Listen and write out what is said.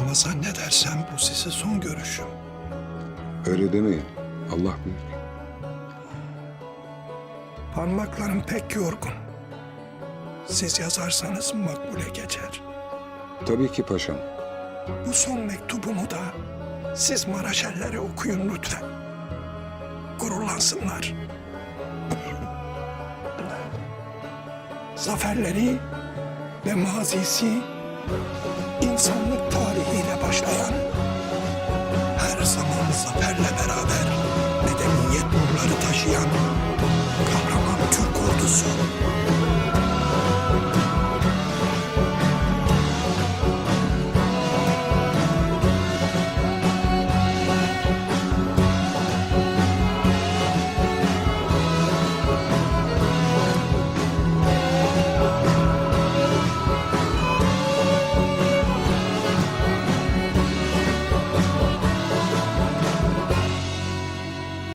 Ama zannedersem bu size son görüşüm. Öyle demeyin. Allah büyük. Parmaklarım pek yorgun. Siz yazarsanız makbule geçer. Tabii ki paşam. Bu son mektubumu da siz Maraşellere okuyun lütfen. Gururlansınlar. Zaferleri ve mazisi insanlık tarihiyle başlayan, her zaman zaferle beraber medeniyet nurları taşıyan kahraman Türk ordusu.